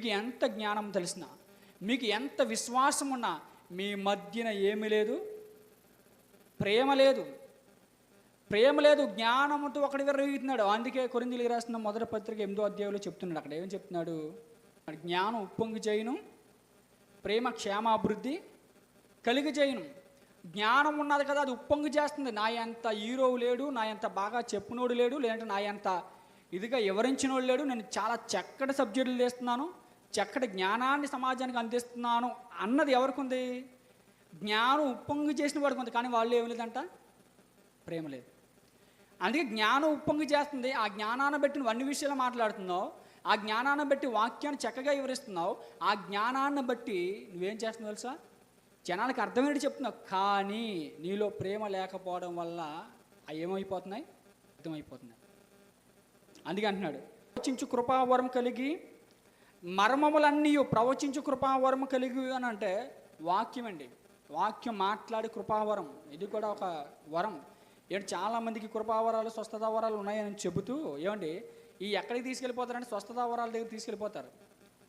మీకు ఎంత జ్ఞానం తెలిసినా మీకు ఎంత విశ్వాసం ఉన్నా మీ మధ్యన ఏమి లేదు ప్రేమ లేదు. ప్రేమ లేదు జ్ఞానముతో ఒకటి విరవీగుతున్నాడు అందుకే కొరిందులకు రాసిన మొదటి పత్రిక ఎనిమిదో అధ్యాయంలో చెప్తున్నాడు. అక్కడ ఏమని చెప్తున్నాడు? జ్ఞానం ఉప్పొంగి చేయను ప్రేమ క్షేమాభివృద్ధి కలిగి చేయను. జ్ఞానం ఉన్నది కదా అది ఉప్పొంగి చేస్తుంది. నా ఎంత హీరో లేడు నా ఎంత బాగా చెప్పునోడు లేడు లేదంటే నా ఎంత ఇదిగా వివరించినోడు లేడు. నేను చాలా చక్కటి సబ్జెక్టులు చేస్తున్నాను. చక్కటి జ్ఞానాన్ని సమాజానికి అందిస్తున్నాను అన్నది ఎవరికి ఉంది జ్ఞానం ఉప్పొంగి చేసిన వాడికి ఉంది కానీ వాళ్ళు ఏమి లేదంట? ప్రేమ లేదు. అందుకే జ్ఞానం ఉప్పొంగి చేస్తుంది. ఆ జ్ఞానాన్ని బట్టి నువ్వు అన్ని విషయాలు మాట్లాడుతున్నావు. ఆ జ్ఞానాన్ని బట్టి వాక్యాన్ని చక్కగా వివరిస్తున్నావు. ఆ జ్ఞానాన్ని బట్టి నువ్వేం చేస్తున్నావు తెలుసా? జనాలకు అర్థమైనట్టు చెప్తున్నావు. కానీ నీలో ప్రేమ లేకపోవడం వల్ల అవి ఏమైపోతున్నాయి? అర్థమైపోతున్నాయి. అందుకే అంటున్నాడు. ప్రవచించు కృపావరం కలిగి మర్మములన్నీ ప్రవచించు కృపావరం కలిగి అని అంటే వాక్యం అండి. వాక్యం మాట్లాడి కృపావరం. ఇది కూడా ఒక వరం. ఏంటి చాలామందికి కృపావరాలు స్వస్థత వరాలు ఉన్నాయని చెబుతూ ఏమండి? ఈ ఎక్కడికి తీసుకెళ్ళిపోతారంటే స్వస్థత వరాల దగ్గర తీసుకెళ్ళిపోతారు.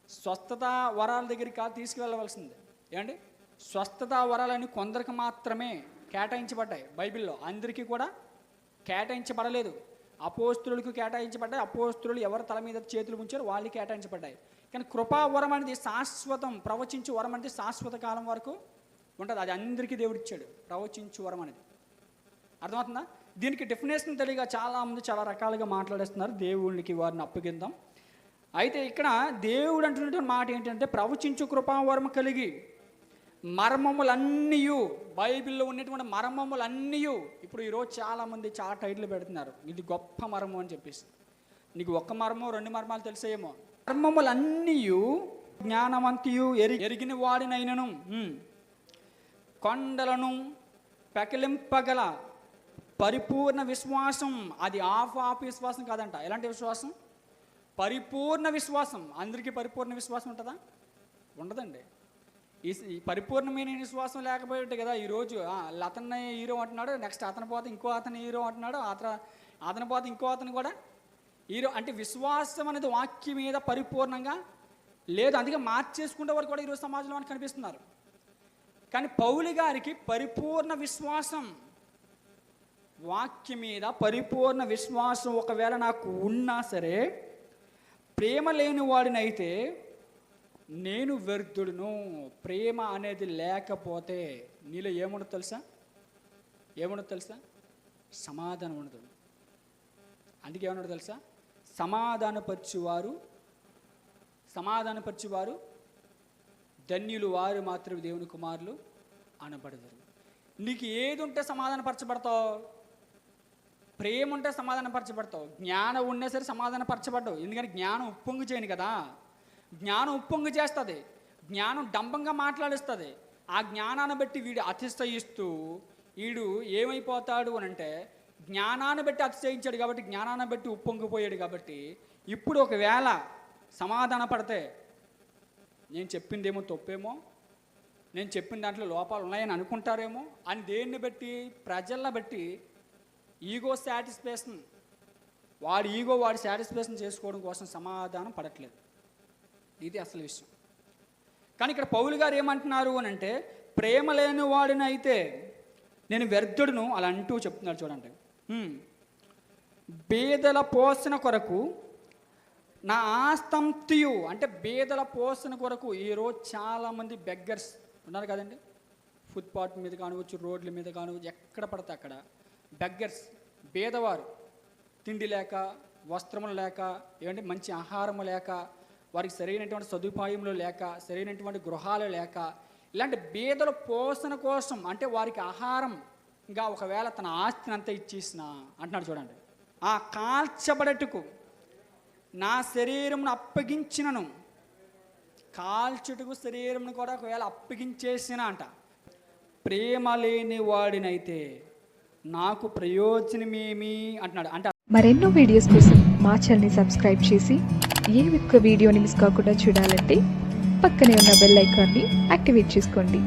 స్వస్థత వరాల దగ్గరికి కాదు తీసుకువెళ్ళవలసింది ఏమండి? స్వస్థత వరాలని కొందరికి మాత్రమే కేటాయించబడ్డాయి బైబిల్లో. అందరికీ కూడా కేటాయించబడలేదు. అపోస్తులకు కేటాయించబడ్డాయి. అపోస్తులు ఎవరు తల మీద చేతులు ఉంచారో వాళ్ళు కేటాయించబడ్డాయి. కానీ కృపావరం అనేది శాశ్వతం ప్రవచించు వరం అనేది శాశ్వత కాలం వరకు ఉంటుంది. అది అందరికీ దేవుడు ఇచ్చాడు. ప్రవచించు వరం అనేది. అర్థమవుతుందా? దీనికి డెఫినేషన్ తెలియక చాలామంది చాలా రకాలుగా మాట్లాడేస్తున్నారు. దేవునికి వారిని అప్పగిందాం. అయితే ఇక్కడ దేవుడు అంటున్నటువంటి మాట ఏంటంటే ప్రవచించు కృపావరం కలిగి మర్మములన్నీయు. బైబిల్లో ఉన్నటువంటి మర్మములన్నీయు. ఇప్పుడు ఈరోజు చాలామంది చాలా టైట్లు పెడుతున్నారు. ఇది గొప్ప మర్మం అని చెప్పేసి. నీకు ఒక్క మర్మం రెండు మర్మాలు తెలిసేమో. మర్మములన్నీయు జ్ఞానవంతియు ఎరి ఎరిగిన వాడినైనను. కొండలను పెకిలింపగల పరిపూర్ణ విశ్వాసం. అది ఆఫ్ ఆఫ్ విశ్వాసం కాదంట. ఎలాంటి విశ్వాసం? పరిపూర్ణ విశ్వాసం. అందరికీ పరిపూర్ణ విశ్వాసం ఉంటుందా? ఉండదండి. ఈ పరిపూర్ణమైన విశ్వాసం లేకపోయేట్టు కదా ఈరోజు ఆ, అతన్ని హీరో అంటున్నాడు నెక్స్ట్ అతని పోత ఇంకో అతని హీరో అంటున్నాడు అతను అతని పోత ఇంకో అతను కూడా హీరో. అంటే విశ్వాసం అనేది వాక్యం మీద పరిపూర్ణంగా లేదు. అందుకే మార్చేసుకునే వారు కూడా ఈరోజు సమాజంలో మనకు కనిపిస్తున్నారు. కానీ పౌలి గారికి పరిపూర్ణ విశ్వాసం వాక్యం మీద పరిపూర్ణ విశ్వాసం ఒకవేళ నాకు ఉన్నా సరే ప్రేమ లేని వాడినైతే నేను వ్యర్థుడును ప్రేమ అనేది లేకపోతే నీలో ఏముండదు తెలుసా? ఏముండదు తెలుసా? సమాధానం ఉండదు. అందుకే ఏమన్నాడు తెలుసా? సమాధానపరిచేవారు సమాధానపరిచేవారు ధన్యులు వారు మాత్రమే దేవుని కుమారులు అనబడదరు నీకు ఏది ఉంటే సమాధానపరచబడతావు? ప్రేమ ఉంటే సమాధానపరచబడతావు. జ్ఞానం ఉన్నా సరే సమాధానపరచబడ్డావు. ఎందుకంటే జ్ఞానం ఉప్పొంగు చేయను కదా. జ్ఞానం ఉప్పొంగు చేస్తుంది. జ్ఞానం డంబంగా మాట్లాడిస్తుంది. ఆ జ్ఞానాన్ని బట్టి వీడు అతిశయిస్తూ వీడు ఏమైపోతాడు అని అంటే జ్ఞానాన్ని బట్టి అతిశయించాడు కాబట్టి జ్ఞానాన్ని బట్టి ఉప్పొంగిపోయాడు కాబట్టి ఇప్పుడు ఒకవేళ సమాధాన పడితే నేను చెప్పిందేమో తప్పేమో నేను చెప్పిన దాంట్లో లోపాలు ఉన్నాయని అనుకుంటారేమో అని దేన్ని బట్టి ప్రజల్ని బట్టి ఈగో సాటిస్ఫాక్షన్ వాడి ఈగో వాడి సాటిస్ఫాక్షన్ చేసుకోవడం కోసం సమాధానం పడట్లేదు. ఇది అసలు విషయం. కానీ ఇక్కడ పౌలు గారు ఏమంటున్నారు అని అంటే ప్రేమ లేని వాడినైతే నేను వ్యర్థుడును అలా అంటూ చెప్తున్నాడు చూడండి. బీదల బేదల పోషణ కొరకు నా ఆస్తంతియు అంటే బేదల పోషణ కొరకు ఈరోజు చాలామంది బెగ్గర్స్ ఉన్నారు కదండి. ఫుట్పాత్ మీద కానివచ్చు రోడ్ల మీద కానివచ్చు ఎక్కడ పడితే అక్కడ బెగ్గర్స్ బేదవారు తిండి లేక వస్త్రములు లేక ఏమంటే మంచి ఆహారము లేక వారికి సరైనటువంటి సదుపాయంలో లేక సరైనటువంటి గృహాలు లేక ఇలాంటి బీదల పోషణ కోసం అంటే వారికి ఆహారం ఇంకా ఒకవేళ తన ఆస్తిని అంతా ఇచ్చేసిన అంటున్నాడు చూడండి. ఆ కాల్చబడటకు నా శరీరమును అప్పగించినను కాల్చుటకు శరీరంను కూడా ఒకవేళ అప్పగించేసిన అంట ప్రేమ లేని వాడినైతే నాకు ప్రయోజనమేమి అంటున్నాడు. అంటే మరెన్నో వీడియోస్ కోసం మా ఛానల్ని సబ్స్క్రైబ్ చేసి ఏ ఒక్క వీడియోని మిస్ కాకుండా చూడాలంటే పక్కనే ఉన్న బెల్ ఐకాన్ని యాక్టివేట్ చేసుకోండి.